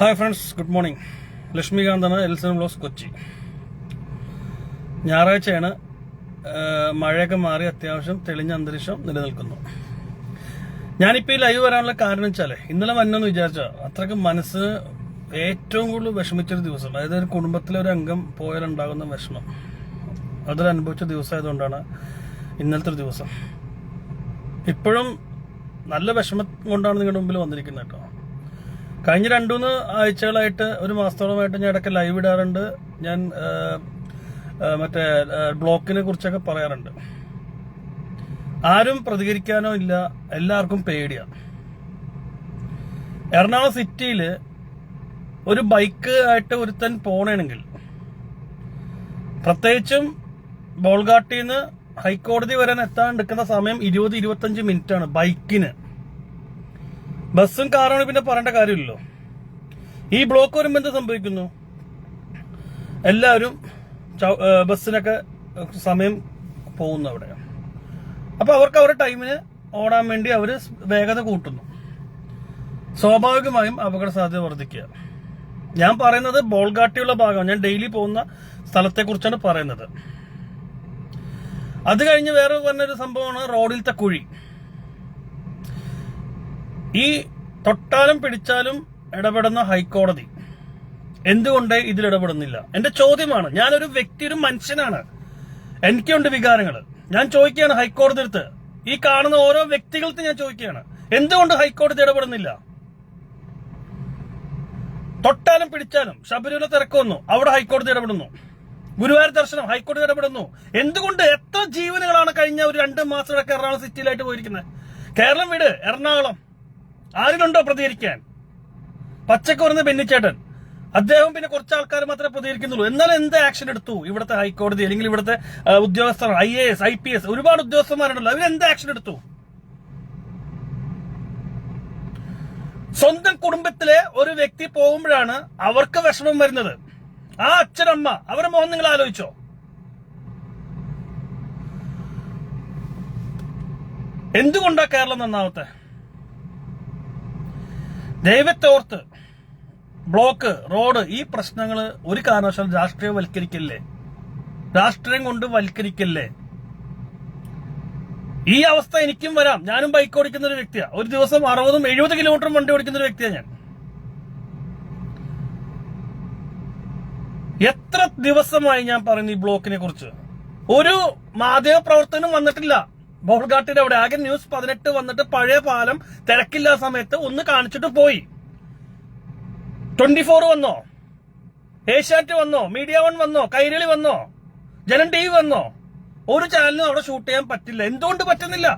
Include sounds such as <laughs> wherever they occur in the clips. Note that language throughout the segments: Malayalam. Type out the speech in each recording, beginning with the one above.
ഹായ് ഫ്രണ്ട്സ് ഗുഡ് മോർണിംഗ് ലക്ഷ്മികാന്താണ് എൽസൺ ബ്ലോസ് കൊച്ചി. ഞായറാഴ്ചയാണ് മഴയൊക്കെ മാറി അത്യാവശ്യം തെളിഞ്ഞ അന്തരീക്ഷം നിലനിൽക്കുന്നു. ഞാനിപ്പോൾ ഈ ലൈവ് വരാനുള്ള കാരണം വെച്ചാലേ ഇന്നലെ വന്നെന്ന് വിചാരിച്ച അത്രയ്ക്ക് മനസ്സ് ഏറ്റവും കൂടുതൽ വിഷമിച്ചൊരു ദിവസം. അതായത് ഒരു കുടുംബത്തിലെ ഒരു അംഗം പോയാലുണ്ടാകുന്ന വിഷമം. അതിൽ അനുഭവിച്ച ദിവസമായതുകൊണ്ടാണ് ഇന്നലത്തെ ഒരു ദിവസം. ഇപ്പോഴും നല്ല വിഷമം കൊണ്ടാണ് നിങ്ങളുടെ മുമ്പിൽ വന്നിരിക്കുന്നത് കേട്ടോ. കഴിഞ്ഞ രണ്ടു മൂന്ന് ആഴ്ചകളായിട്ട് ഒരു മാസത്തോളമായിട്ട് ഞാൻ ഇടയ്ക്ക് ലൈവ് ഇടാറുണ്ട്. ഞാൻ മറ്റേ ബ്ലോക്കിനെ കുറിച്ചൊക്കെ പറയാറുണ്ട്. ആരും പ്രതികരിക്കാനോ ഇല്ല. എല്ലാവർക്കും പേടിയാണ് എറണാകുളം സിറ്റിയിൽ ഒരു ബൈക്ക് ആയിട്ട് ഒരുത്തൻ പോണേണെങ്കിൽ പ്രത്യേകിച്ചും ബോൾഗാട്ടിന്ന് ഹൈക്കോടതി വരാൻ എത്താൻ എടുക്കുന്ന സമയം ഇരുപത് ഇരുപത്തഞ്ച് മിനിറ്റ് ആണ് ബൈക്കിന്. ബസ്സും കാറാണ് പിന്നെ പറയേണ്ട കാര്യമില്ലല്ലോ. ഈ ബ്ലോക്ക് വരുമ്പോൾ എന്ത് സംഭവിക്കുന്നു? എല്ലാവരും ബസ്സിനൊക്കെ സമയം പോകുന്നു അവിടെ. അപ്പൊ അവർക്ക് അവരുടെ ടൈമിന് ഓടാൻ വേണ്ടി അവർ വേഗത കൂട്ടുന്നു. സ്വാഭാവികമായും അപകട സാധ്യത വർദ്ധിക്കുക. ഞാൻ പറയുന്നത് ബോൾഗാട്ടിയുള്ള ഭാഗമാണ്. ഞാൻ ഡെയിലി പോകുന്ന സ്ഥലത്തെ കുറിച്ചാണ് പറയുന്നത്. അത് കഴിഞ്ഞ് വേറെ പറഞ്ഞൊരു സംഭവമാണ് റോഡിലത്തെ കുഴി. ഈ തൊട്ടാലും പിടിച്ചാലും ഇടപെടുന്ന ഹൈക്കോടതി എന്തുകൊണ്ട് ഇതിൽ ഇടപെടുന്നില്ല? എന്റെ ചോദ്യമാണ്. ഞാനൊരു വ്യക്തി ഒരു മനുഷ്യനാണ്. എനിക്കുണ്ട് വികാരങ്ങൾ. ഞാൻ ചോദിക്കുകയാണ് ഹൈക്കോടതി അടുത്ത്. ഈ കാണുന്ന ഓരോ വ്യക്തികൾക്ക് ഞാൻ ചോദിക്കുകയാണ്. എന്തുകൊണ്ട് ഹൈക്കോടതി ഇടപെടുന്നില്ല? തൊട്ടാലും പിടിച്ചാലും ശബരിമല തിരക്ക് വന്നു. അവിടെ ഹൈക്കോടതി ഇടപെടുന്നു. ഗുരുവായൂർ ദർശനം ഹൈക്കോടതി ഇടപെടുന്നു. എന്തുകൊണ്ട് എത്ര ജീവനുകളാണ് കഴിഞ്ഞ ഒരു രണ്ട് മാസമൊക്കെ എറണാകുളം സിറ്റിയിലായിട്ട് പോയിരിക്കുന്നത്? കേരളം വീട് എറണാകുളം. ആരിലുണ്ടോ പ്രതികരിക്കാൻ? പച്ചക്കുറന്ന് ബെന്നിച്ചേട്ടൻ. അദ്ദേഹം പിന്നെ കുറച്ച് ആൾക്കാർ മാത്രമേ പ്രതികരിക്കുന്നുള്ളൂ. എന്നാൽ എന്ത് ആക്ഷൻ എടുത്തു ഇവിടുത്തെ ഹൈക്കോടതി അല്ലെങ്കിൽ ഇവിടുത്തെ ഉദ്യോഗസ്ഥർ I A S I P S ഒരുപാട് ഉദ്യോഗസ്ഥന്മാരുണ്ടല്ലോ. അവർ എന്ത് ആക്ഷൻ എടുത്തു? സ്വന്തം കുടുംബത്തിലെ ഒരു വ്യക്തി പോകുമ്പോഴാണ് അവർക്ക് വിഷമം വരുന്നത്. ആ അച്ഛനമ്മ അവരുടെ മോഹൻ നിങ്ങൾ ആലോചിച്ചോ. എന്തുകൊണ്ടാ കേരളം നന്നാവത്തെ? ദൈവത്തോർത്ത് ബ്ലോക്ക് റോഡ് ഈ പ്രശ്നങ്ങൾ ഒരു കാരണവശാലും രാഷ്ട്രീയവൽക്കരിക്കല്ലേ രാഷ്ട്രീയം കൊണ്ട് വൽക്കരിക്കല്ലേ? ഈ അവസ്ഥ എനിക്കും വരാം. ഞാനും ബൈക്ക് ഓടിക്കുന്ന ഒരു വ്യക്തിയാണ് ഒരു ദിവസം അറുപതും എഴുപത് കിലോമീറ്ററും വണ്ടി ഓടിക്കുന്ന ഒരു വ്യക്തിയാണ് ഞാൻ. എത്ര ദിവസമായി ഞാൻ പറയുന്നു ഈ ബ്ലോക്കിനെ കുറിച്ച്? ഒരു മാധ്യമ പ്രവർത്തനം വന്നിട്ടില്ല. ബോൾഗാട്ടിന്റെ അവിടെ. ആകെ ന്യൂസ് പതിനെട്ട് വന്നിട്ട് പഴയ പാലം തിരക്കില്ലാ സമയത്ത് ഒന്ന് കാണിച്ചിട്ട് പോയി. ട്വന്റി ഫോർ വന്നോ? ഏഷ്യാറ്റ് വന്നോ? മീഡിയ വൺ വന്നോ? കൈരളി വന്നോ? ജനം ടി വന്നോ? ഒരു ചാനലിനും അവിടെ ഷൂട്ട് ചെയ്യാൻ പറ്റില്ല. എന്തുകൊണ്ട് പറ്റുന്നില്ല?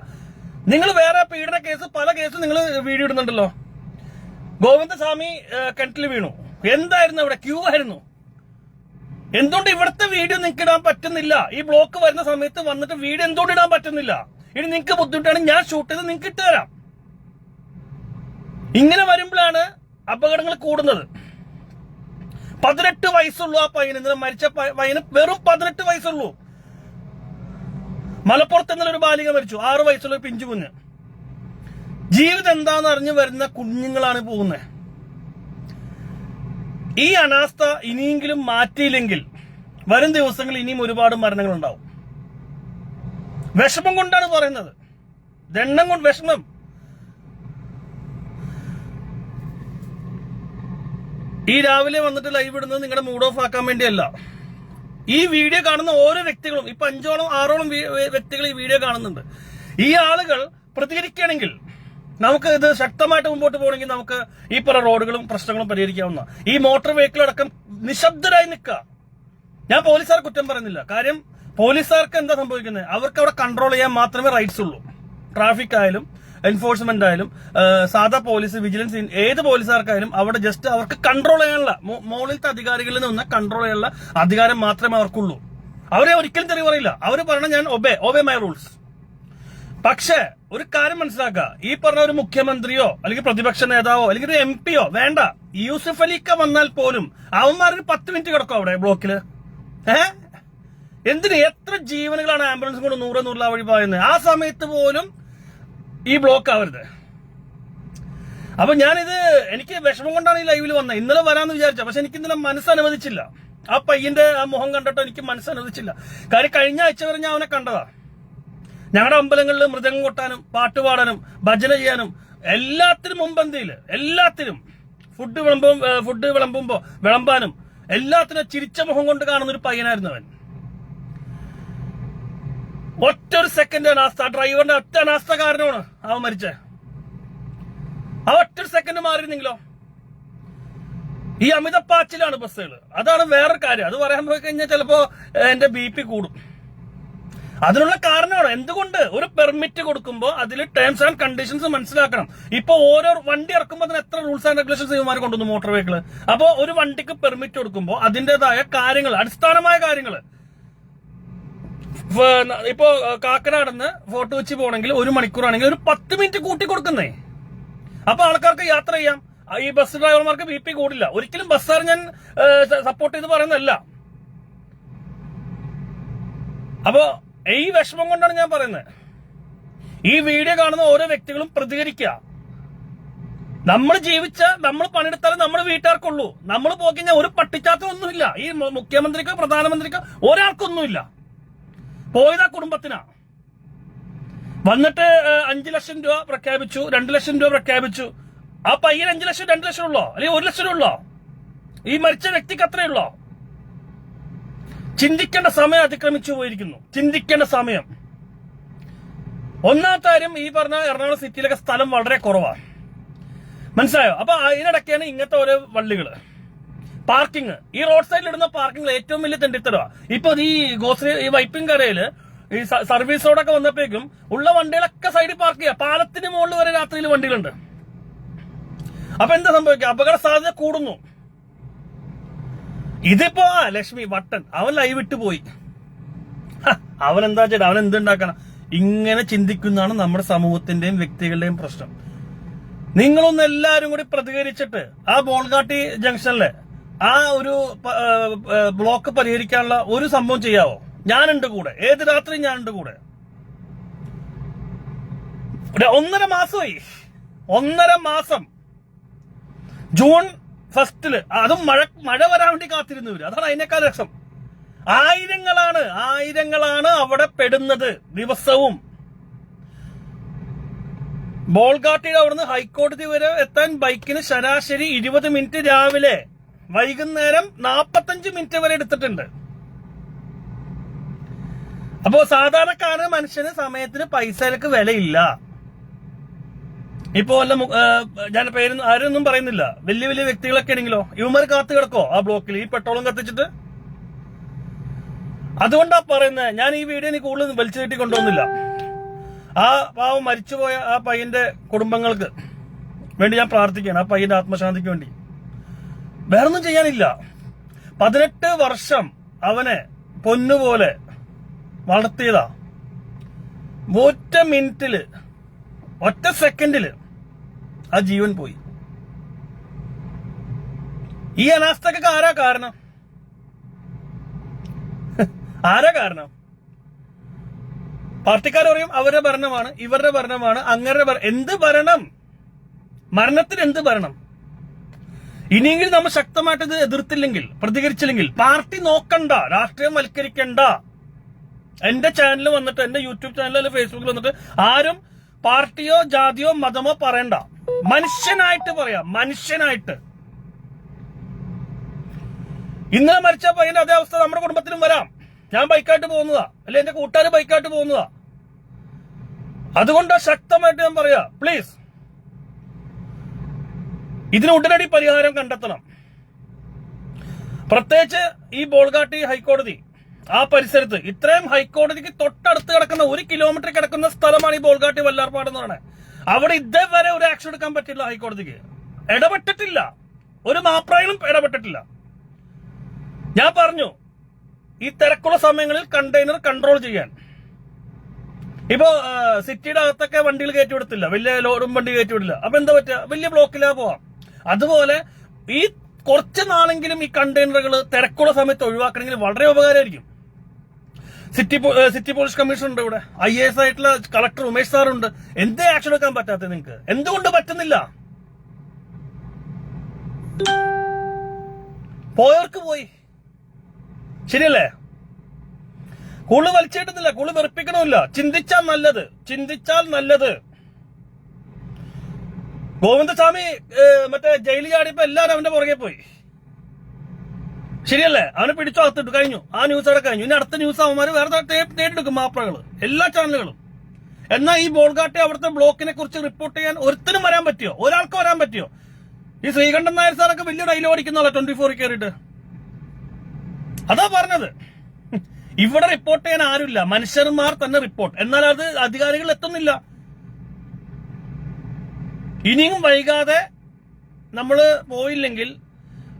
നിങ്ങൾ വേറെ പീഡന കേസ് പല കേസും നിങ്ങൾ വീഡിയോ ഇടുന്നുണ്ടല്ലോ. ഗോവിന്ദസ്വാമി കിണറ്റിൽ വീണു. എന്തായിരുന്നു അവിടെ? ക്യൂ ആയിരുന്നു. എന്തുകൊണ്ട് ഇവിടുത്തെ വീഡിയോ നിങ്ങൾക്ക് ഇടാൻ പറ്റുന്നില്ല? ഈ ബ്ലോക്ക് വരുന്ന സമയത്ത് വന്നിട്ട് വീഡിയോ എന്തുകൊണ്ട് ഇടാൻ പറ്റുന്നില്ല? ഇനി നിങ്ങൾക്ക് ബുദ്ധിമുട്ടാണ് ഞാൻ ഷൂട്ട് ചെയ്ത് നിങ്ങൾക്ക് ഇട്ടുതരാം ഇങ്ങനെ വരുമ്പോഴാണ് അപകടങ്ങൾ കൂടുന്നത്. പതിനെട്ട് വയസ്സുള്ളൂ ആ പയ്യന്. ഇന്നലെ മരിച്ച പയ്യന് വെറും പതിനെട്ട് വയസ്സുള്ളൂ. മലപ്പുറത്ത് ഇന്നലെ ഒരു ബാലിക മരിച്ചു. ആറ് വയസ്സുള്ള ഒരു പിഞ്ചു കുഞ്ഞ്. ജീവിതം എന്താന്ന് അറിഞ്ഞു വരുന്ന കുഞ്ഞുങ്ങളാണ് പോകുന്നത് ഈ അനാസ്ഥ ഇനിയെങ്കിലും മാറ്റിയില്ലെങ്കിൽ വരും ദിവസങ്ങളിൽ ഇനിയും ഒരുപാട് മരണങ്ങൾ ഉണ്ടാവും വിഷമം കൊണ്ടാണ് പറയുന്നത്. ദണ്ണം കൊണ്ട് വിഷമം. ഈ രാവിലെ വന്നിട്ട് ലൈവ് ഇടുന്നത് നിങ്ങളുടെ മൂഡ് ഓഫ് ആക്കാൻ വേണ്ടിയല്ല. ഈ വീഡിയോ കാണുന്ന ഓരോ വ്യക്തികളും ഇപ്പൊ അഞ്ചോളം ആറോളം വ്യക്തികൾ ഈ വീഡിയോ കാണുന്നുണ്ട്. ഈ ആളുകൾ പ്രതികരിക്കുകയാണെങ്കിൽ നമുക്ക് ഇത് ശക്തമായിട്ട് മുമ്പോട്ട് പോകണമെങ്കിൽ നമുക്ക് ഈ പല റോഡുകളും പ്രശ്നങ്ങളും പരിഹരിക്കാവുന്ന. ഈ മോട്ടോർ വെഹിക്കിൾ അടക്കം നിശബ്ദരായി നിൽക്കുക. ഞാൻ പോലീസുകാർ കുറ്റം പറയുന്നില്ല. കാര്യം പോലീസുകാർക്ക് എന്താ സംഭവിക്കുന്നത്? അവർക്ക് അവിടെ കൺട്രോൾ ചെയ്യാൻ മാത്രമേ റൈറ്റ്സ് ഉള്ളൂ. ട്രാഫിക് ആയാലും എൻഫോഴ്സ്മെന്റ് ആയാലും സാധാ പോലീസ് വിജിലൻസ് ഏത് പോലീസുകാർക്കായാലും അവിടെ ജസ്റ്റ് അവർക്ക് കൺട്രോൾ ചെയ്യാനുള്ള മുകളിലത്തെ അധികാരികളിൽ നിന്ന് കൺട്രോൾ ചെയ്യാനുള്ള അധികാരം മാത്രമേ അവർക്കുള്ളൂ. അവരെ ഒരിക്കലും തെളിവ് പറയില്ല. അവർ പറയണം ഞാൻ ഒബേ ഒബേ മൈ റൂൾസ് പക്ഷേ ഒരു കാര്യം മനസ്സിലാക്കുക. ഈ പറഞ്ഞ ഒരു മുഖ്യമന്ത്രിയോ അല്ലെങ്കിൽ പ്രതിപക്ഷ നേതാവോ അല്ലെങ്കിൽ ഒരു എം പിയോ വേണ്ട. യൂസഫ് അലിക്ക വന്നാൽ പോലും അവന്മാർക്ക് പത്ത് മിനിറ്റ് കിടക്കും അവിടെ ബ്ലോക്കിൽ. ഏ? എന്തിന് എത്ര ജീവനുകളാണ് ആംബുലൻസ് കൊണ്ട് നൂറ് നൂറില വഴി പായുന്നത് ആ സമയത്ത് പോലും ഈ ബ്ലോക്ക് ആവരുത്. അപ്പൊ ഞാനിത് എനിക്ക് വിഷമം കൊണ്ടാണ് ഈ ലൈവിൽ വന്നത് ഇന്നലെ വരാന്ന് വിചാരിച്ച. പക്ഷെ എനിക്ക് ഇന്നലെ മനസ്സനുവദിച്ചില്ല. ആ പയ്യന്റെ ആ മുഖം കണ്ടിട്ട് എനിക്ക് മനസ്സനുവദിച്ചില്ല. കാര്യം കഴിഞ്ഞ ആഴ്ച വരെ ഞാൻ അവനെ കണ്ടതാ. ഞങ്ങളുടെ അമ്പലങ്ങളിൽ മൃദംഗം കൊട്ടാനും പാട്ടുപാടാനും ഭജന ചെയ്യാനും എല്ലാത്തിനും മുമ്പന്തിയിൽ എല്ലാത്തിനും. ഫുഡ് വിളമ്പും ഫുഡ് വിളമ്പുമ്പോ വിളമ്പാനും എല്ലാത്തിനും ചിരിച്ച മുഖം കൊണ്ട് കാണുന്ന ഒരു പയ്യനായിരുന്നു അവൻ. ഒറ്റ ഒരു സെക്കൻഡ് അനാസ്ഥ ആ ഡ്രൈവറിന്റെ ഒറ്റ അനാസ്ഥ കാരണമാണ് അവൻ മരിച്ചേ. ആ ഒറ്റ ഒരു സെക്കൻഡ് മാറിയിരുന്നെങ്കിലോ? ഈ അമിതപ്പാച്ചിലാണ് ബസ്സുകൾ അതാണ് വേറൊരു കാര്യം. അത് പറയാൻ പോയി കഴിഞ്ഞാൽ ചിലപ്പോ എന്റെ ബി പി കൂടും. അതിനുള്ള കാരണമാണ്. എന്തുകൊണ്ട്? ഒരു പെർമിറ്റ് കൊടുക്കുമ്പോൾ അതിൽ ടേംസ് ആൻഡ് കണ്ടീഷൻസ് മനസ്സിലാക്കണം. ഇപ്പൊ ഓരോ വണ്ടി ഇറക്കുമ്പോൾ അതിന് എത്ര റൂൾസ് ആൻഡ് റെഗുലേഷൻസ് ഇവന്മാർ കൊണ്ടുവന്നു മോട്ടോർ വെഹിക്കിൾ അപ്പോൾ ഒരു വണ്ടിക്ക് പെർമിറ്റ് കൊടുക്കുമ്പോൾ അതിന്റേതായ കാര്യങ്ങൾ അടിസ്ഥാനമായ കാര്യങ്ങൾ ഇപ്പോ കാക്കനാടന്ന് ഫോർട്ട് വെച്ച് പോകണമെങ്കിൽ ഒരു മണിക്കൂറാണെങ്കിൽ ഒരു പത്ത് മിനിറ്റ് കൂട്ടി കൊടുക്കുന്നേ. അപ്പൊ ആൾക്കാർക്ക് യാത്ര ചെയ്യാം. ഈ ബസ് ഡ്രൈവർമാർക്ക് ബി പി കൂടില്ല. ഒരിക്കലും ബസ്സാർ ഞാൻ സപ്പോർട്ട് ചെയ്ത് പറയുന്നതല്ല. അപ്പോ ഈ വിഷമം കൊണ്ടാണ് ഞാൻ പറയുന്നത്. ഈ വീഡിയോ കാണുന്ന ഓരോ വ്യക്തികളും പ്രതികരിക്കുക. നമ്മൾ ജീവിച്ച നമ്മൾ പണിയെടുത്താലും നമ്മൾ വീട്ടുകാർക്കുള്ളൂ. നമ്മൾ പോയി കഴിഞ്ഞാൽ ഒരു പട്ടിച്ചാത്തൊന്നുമില്ല ഈ മുഖ്യമന്ത്രിക്കോ പ്രധാനമന്ത്രിക്കോ ഒരാൾക്കൊന്നുമില്ല. പോയതാ കുടുംബത്തിനാ. വന്നിട്ട് അഞ്ചു ലക്ഷം രൂപ പ്രഖ്യാപിച്ചു രണ്ടു ലക്ഷം രൂപ പ്രഖ്യാപിച്ചു. ആ പയ്യൻ അഞ്ചു ലക്ഷം രണ്ടു ലക്ഷം ഉള്ളോ? അല്ലെങ്കിൽ ഒരു ലക്ഷം ഉള്ളോ? ഈ മരിച്ച വ്യക്തിക്ക് അത്രയുള്ളോ ചിന്തിക്കേണ്ട സമയം അതിക്രമിച്ചു പോയിരിക്കുന്നു. ചിന്തിക്കേണ്ട സമയം. ഒന്നാമത്തെ കാര്യം ഈ പറഞ്ഞ എറണാകുളം സിറ്റിയിലൊക്കെ സ്ഥലം വളരെ കുറവാണ് മനസ്സിലായോ? അപ്പൊ അതിനിടയ്ക്കാണ് ഇങ്ങനത്തെ ഓരോ വള്ളികൾ. പാർക്കിംഗ് ഈ റോഡ് സൈഡിൽ ഇടുന്ന പാർക്കിംഗ് ഏറ്റവും വലിയ തെണ്ടിത്തരവാ ഇപ്പൊ ഈ ഗോശ്രീ ഈ വൈപ്പിംഗ് കടയിൽ ഈ സർവീസ് റോഡൊക്കെ വന്നപ്പോഴേക്കും ഉള്ള വണ്ടികളൊക്കെ സൈഡിൽ പാർക്ക് ചെയ്യാം. പാലത്തിന് മുകളിൽ വരെ രാത്രിയിൽ വണ്ടികളുണ്ട്. അപ്പൊ എന്താ സംഭവിക്കുക? അപകട സാധ്യത കൂടുന്നു. ഇതിപ്പോ ആ ലക്ഷ്മി വട്ടൻ. അവൻ ലൈവ് ഇട്ട് പോയി. അവൻ എന്താ ചേട്ടാ അവൻ എന്തുണ്ടാക്കണം ഇങ്ങനെ ചിന്തിക്കുന്നതാണ് നമ്മുടെ സമൂഹത്തിന്റെയും വ്യക്തികളുടെയും പ്രശ്നം. നിങ്ങളൊന്ന് എല്ലാരും കൂടി പ്രതികരിച്ചിട്ട് ആ ബോൾഗാട്ടി ജംഗ്ഷനിലെ ആ ഒരു ബ്ലോക്ക് പരിഹരിക്കാനുള്ള ഒരു സംഭവം ചെയ്യാവോ? ഞാനുണ്ട് കൂടെ. ഏത് രാത്രി ഞാനുണ്ട് കൂടെ. ഒന്നര മാസമായി. ഒന്നര മാസം. ജൂൺ ഫസ്റ്റിൽ. അതും മഴ മഴ വരാൻ വേണ്ടി കാത്തിരുന്നവര്. അതാണ് അതിനേക്കാൾ രസം. ആയിരങ്ങളാണ് ആയിരങ്ങളാണ് അവിടെ പെടുന്നത് ദിവസവും. ബോൾഗാട്ടിയുടെ അവിടുന്ന് ഹൈക്കോടതി വരെ എത്താൻ ബൈക്കിന് ശരാശരി ഇരുപത് മിനിറ്റ് രാവിലെ. വൈകുന്നേരം നാപ്പത്തഞ്ച് മിനിറ്റ് വരെ എടുത്തിട്ടുണ്ട്. അപ്പോ സാധാരണക്കാരൻ മനുഷ്യന് സമയത്തിന് പൈസക്ക് വിലയില്ല. ഇപ്പോ വല്ല ഞാൻ പേര് ആരൊന്നും പറയുന്നില്ല. വലിയ വലിയ വ്യക്തികളൊക്കെ ആണെങ്കിലോ? ഇവന്മാർ കാത്തു കിടക്കോ ആ ബ്ലോക്കിൽ ഈ പെട്രോളും കത്തിച്ചിട്ട്? അതുകൊണ്ടാ പറയുന്നത് ഞാൻ ഈ വീഡിയോ എനിക്ക് കൂടുതൽ വലിച്ചു കെട്ടി കൊണ്ടുവന്നില്ല. ആ പാവം മരിച്ചുപോയ ആ പയ്യന്റെ കുടുംബങ്ങൾക്ക് വേണ്ടി ഞാൻ പ്രാർത്ഥിക്കുകയാണ്. ആ പയ്യന്റെ ആത്മശാന്തിക്ക് വേണ്ടി. വേറൊന്നും ചെയ്യാനില്ല. പതിനെട്ട് വർഷം അവനെ പൊന്നുപോലെ വളർത്തിയതാ. ഒറ്റ മിനിറ്റിൽ ഒറ്റ സെക്കൻഡിൽ ആ ജീവൻ പോയി. ഈ അനാസ്ഥക്കൊക്കെ ആരാ കാരണം? <laughs> ആരാ കാരണം? പാർട്ടിക്കാർ പറയും അവരുടെ ഭരണമാണ് ഇവരുടെ ഭരണമാണ് അങ്ങനെ എന്ത് ഭരണം? മരണത്തിന് എന്ത് ഭരണം? ഇനിയെങ്കിലും നമ്മൾ ശക്തമായിട്ട് ഇത് എതിർത്തില്ലെങ്കിൽ പ്രതികരിച്ചില്ലെങ്കിൽ പാർട്ടി നോക്കണ്ട രാഷ്ട്രീയം വൽക്കരിക്കണ്ട. എന്റെ ചാനൽ വന്നിട്ട് എന്റെ യൂട്യൂബ് ചാനൽ അല്ലെങ്കിൽ ഫേസ്ബുക്കിൽ വന്നിട്ട് ആരും പാർട്ടിയോ ജാതിയോ മതമോ പറയണ്ട. മനുഷ്യനായിട്ട് പറയാം മനുഷ്യനായിട്ട്. ഇന്നലെ മരിച്ച പയ്യന്റെ അതേ അവസ്ഥ നമ്മുടെ കുടുംബത്തിനും വരാം. ഞാൻ ബൈക്കായിട്ട് പോകുന്നതാ. അല്ലെ എന്റെ കൂട്ടുകാർ ബൈക്കായിട്ട് പോകുന്നതാ. അതുകൊണ്ട് ശക്തമായിട്ട് ഞാൻ പറയാ പ്ലീസ് ഇതിന് ഉടനടി പരിഹാരം കണ്ടെത്തണം. പ്രത്യേകിച്ച് ഈ ബോൾഗാട്ടി ഹൈക്കോടതി ആ പരിസരത്ത് ഇത്രയും ഹൈക്കോടതിക്ക് തൊട്ടടുത്ത് കിടക്കുന്ന ഒരു കിലോമീറ്റർ കിടക്കുന്ന സ്ഥലമാണ് ഈ ബോൾഗാട്ടി വല്ലാർപാട് എന്ന് പറയുന്നത്. അവിടെ ഇതേവരെ ഒരു ആക്ഷൻ എടുക്കാൻ പറ്റില്ല ഹൈക്കോടതിക്ക്. ഇടപെട്ടിട്ടില്ല. ഒരു മാപ്രായിലും ഇടപെട്ടിട്ടില്ല. ഞാൻ പറഞ്ഞു ഈ തിരക്കുള്ള സമയങ്ങളിൽ കണ്ടെയ്നർ കൺട്രോൾ ചെയ്യാൻ. ഇപ്പോ സിറ്റിയുടെ അകത്തൊക്കെ വണ്ടികൾ കയറ്റി വിടത്തില്ല. വലിയ ലോഡും വണ്ടി കയറ്റി വിടില്ല. അപ്പൊ എന്താ പറ്റുക? വലിയ ബ്ലോക്കിലാ പോവാം. അതുപോലെ ഈ കുറച്ച് നാളെങ്കിലും ഈ കണ്ടെയ്നറുകൾ തിരക്കുള്ള സമയത്ത് ഒഴിവാക്കണമെങ്കിൽ വളരെ ഉപകാരമായിരിക്കും. സിറ്റി സിറ്റി പോലീസ് കമ്മീഷൻ ഉണ്ട് ഇവിടെ. ഐ എസ് ആയിട്ടുള്ള കളക്ടർ ഉമേഷ് സാറുണ്ട്. എന്തേ ആക്ഷൻ എടുക്കാൻ പറ്റാത്തത് നിങ്ങൾക്ക് എന്തുകൊണ്ട് പറ്റുന്നില്ല? പോയവർക്ക് പോയി. ശരിയല്ലേ? കുളി വലിച്ചേട്ടുന്നില്ല. കുളി വെറുപ്പിക്കണമില്ല. ചിന്തിച്ചാൽ നല്ലത്. ചിന്തിച്ചാൽ നല്ലത്. ഗോവിന്ദസ്വാമി മറ്റേ ജയിലിൽ ചാടിയപ്പോ എല്ലാവരും അവന്റെ പുറകെ പോയി. ശരിയല്ലേ? അവനെ പിടിച്ചു അകത്തിട്ടു കഴിഞ്ഞു. ആ ന്യൂസ് അവിടെ കഴിഞ്ഞു. ഇനി അടുത്ത ന്യൂസ് അവന്മാര് വേറെ തേടിയെടുക്കും മാപ്രകൾ എല്ലാ ചാനലുകളും എന്നാ ഈ ബോൾഗാട്ടെ അവിടുത്തെ ബ്ലോക്കിനെ കുറിച്ച് റിപ്പോർട്ട് ചെയ്യാൻ ഒരുത്തിനും വരാൻ പറ്റിയോ? ഒരാൾക്ക് വരാൻ പറ്റിയോ? ഈ ശ്രീകണ്ഠൻ നായർ സാറൊക്കെ വലിയ ഡയലോഗ് അടിക്കുന്നല്ലോ ട്വന്റി ഫോറിൽ കയറിയിട്ട് അതാ പറഞ്ഞത്. ഇവിടെ റിപ്പോർട്ട് ചെയ്യാൻ ആരുമില്ല. മനുഷ്യന്മാർ തന്നെ റിപ്പോർട്ട് എന്നാൽ അത് അധികാരികൾ എത്തുന്നില്ല. ഇനിയും വൈകാതെ നമ്മൾ പോയില്ലെങ്കിൽ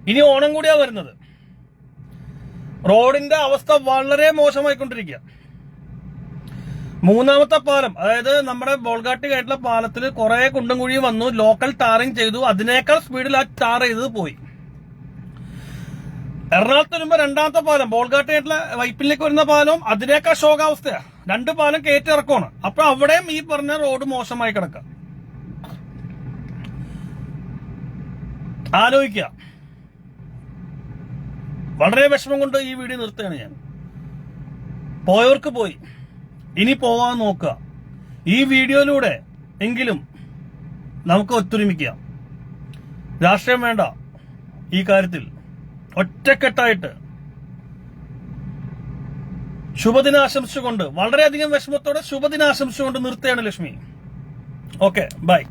ഇനി ഓണം കൂടിയാ വരുന്നത്. റോഡിന്റെ അവസ്ഥ വളരെ മോശമായിക്കൊണ്ടിരിക്കുക മൂന്നാമത്തെ പാലം അതായത് നമ്മുടെ ബോൾഗാട്ടി കയറ്റുള്ള പാലത്തിൽ കുറെ കുണ്ടും കുഴിയും വന്നു ലോക്കൽ ടാറിങ് ചെയ്തു അതിനേക്കാൾ സ്പീഡിൽ ആ ടാർ ചെയ്തത് പോയി. എറണാകുളത്ത് വരുമ്പോ രണ്ടാമത്തെ പാലം ബോൾഗാട്ടി കയറ്റുള്ള വൈപ്പിലേക്ക് വരുന്ന പാലവും അതിനേക്കാൾ ശോകാവസ്ഥയാണ് രണ്ട് പാലം കയറ്റിറക്കമാണ് അപ്പൊ അവിടെയും ഈ പറഞ്ഞ റോഡ് മോശമായി കിടക്കാം. ആലോചിക്കുക. വളരെ വിഷമം കൊണ്ട് ഈ വീഡിയോ നിർത്തുകയാണ് ഞാൻ. പോയവർക്ക് പോയി. ഇനി പോവാൻ നോക്കുക. ഈ വീഡിയോയിലൂടെ എങ്കിലും നമുക്ക് ഒത്തൊരുമിക്കാം. രാഷ്ട്രീയം വേണ്ട. ഈ കാര്യത്തിൽ ഒറ്റക്കെട്ടായിട്ട് ശുഭദിനാശംസിച്ചുകൊണ്ട് വളരെയധികം വിഷമത്തോടെ ശുഭദിനാശംസിച്ചുകൊണ്ട് നിർത്തുകയാണ് ലക്ഷ്മി. Okay bye.